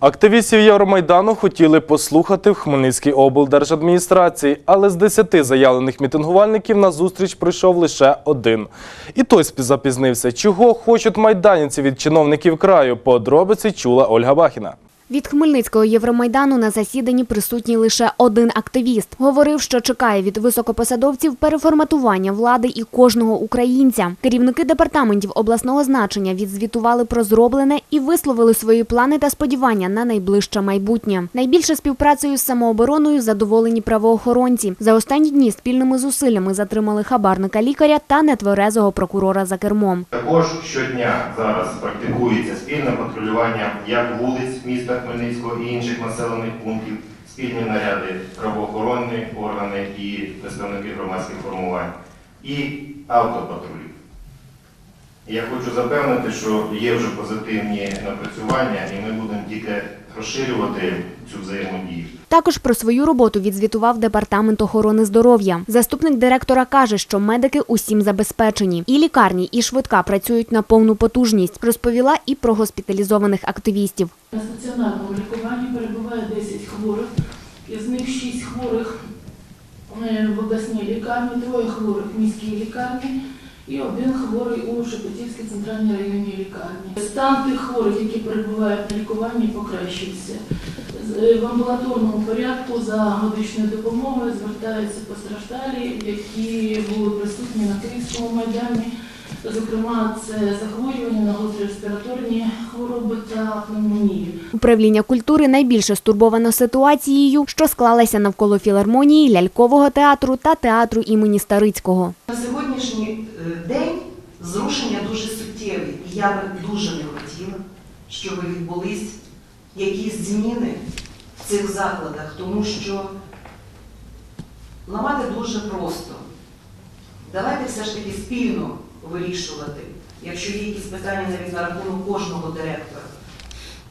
Активістів Євромайдану хотіли послухати в Хмельницькій облдержадміністрації, але з 10 заявлених мітингувальників на зустріч прийшов лише один. І той запізнився. Чого хочуть майданівці від чиновників краю? Подробиці чула Ольга Бахіна. Від Хмельницького Євромайдану на засіданні присутній лише один активіст. Говорив, що чекає від високопосадовців переформатування влади і кожного українця. Керівники департаментів обласного значення відзвітували про зроблене і висловили свої плани та сподівання на найближче майбутнє. Найбільше співпрацею з самообороною задоволені правоохоронці. За останні дні спільними зусиллями затримали хабарника лікаря та нетверезого прокурора за кермом. Також щодня зараз практикується спільне патрулювання як вулиць міста Хмельницького і інших населених пунктів, спільні наряди правоохоронні органи і представники громадських формувань, і автопатрулів. Я хочу запевнити, що є вже позитивні напрацювання, і ми будемо тільки розширювати цю взаємодію. Також про свою роботу відзвітував департамент охорони здоров'я. Заступник директора каже, що медики усім забезпечені. І лікарні, і швидка працюють на повну потужність. Розповіла і про госпіталізованих активістів. На стаціонарному лікуванні перебуває 10 хворих, із них 6 хворих е, в обласній лікарні, троє хворих в міській лікарні і один хворий у Шепетівській центральній районній лікарні. Стан тих хворих, які перебувають на лікуванні, покращився. Е, В амбулаторному порядку за медичною допомогою звертаються постраждалі, які були присутні на Київському майдані. Зокрема, це захворювання на гострі респіраторні хвороби та пневмонію. Управління культури найбільше стурбовано ситуацією, що склалася навколо філармонії, лялькового театру та театру імені Старицького. На сьогоднішній е, день зрушення дуже суттєві, і я би дуже не хотіла, щоб відбулись якісь зміни в цих закладах, тому що ламати дуже просто. Давайте все ж таки спільно вирішувати, якщо є якісь питання навіть на рахунок кожного директора.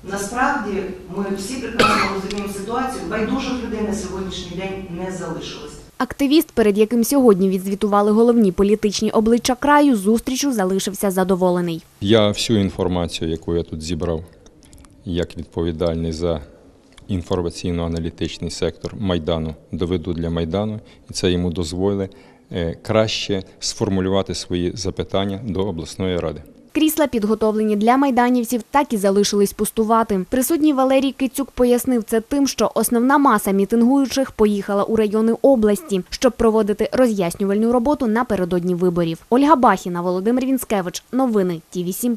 Насправді ми всі прекрасно розуміємо ситуацію, байдужих людей на сьогоднішній день не залишилось. Активіст, перед яким сьогодні відзвітували головні політичні обличчя краю, зустрічу залишився задоволений. Я всю інформацію, яку я тут зібрав, як відповідальний за інформаційно-аналітичний сектор Майдану, доведу для Майдану, і це йому дозволить е, краще сформулювати свої запитання до обласної ради. Крісла, підготовлені для майданівців, так і залишились пустувати. Присутній Валерій Кицюк пояснив це тим, що основна маса мітингуючих поїхала у райони області, щоб проводити роз'яснювальну роботу напередодні виборів. Ольга Бахіна, Володимир Вінскевич. Новини Ті 7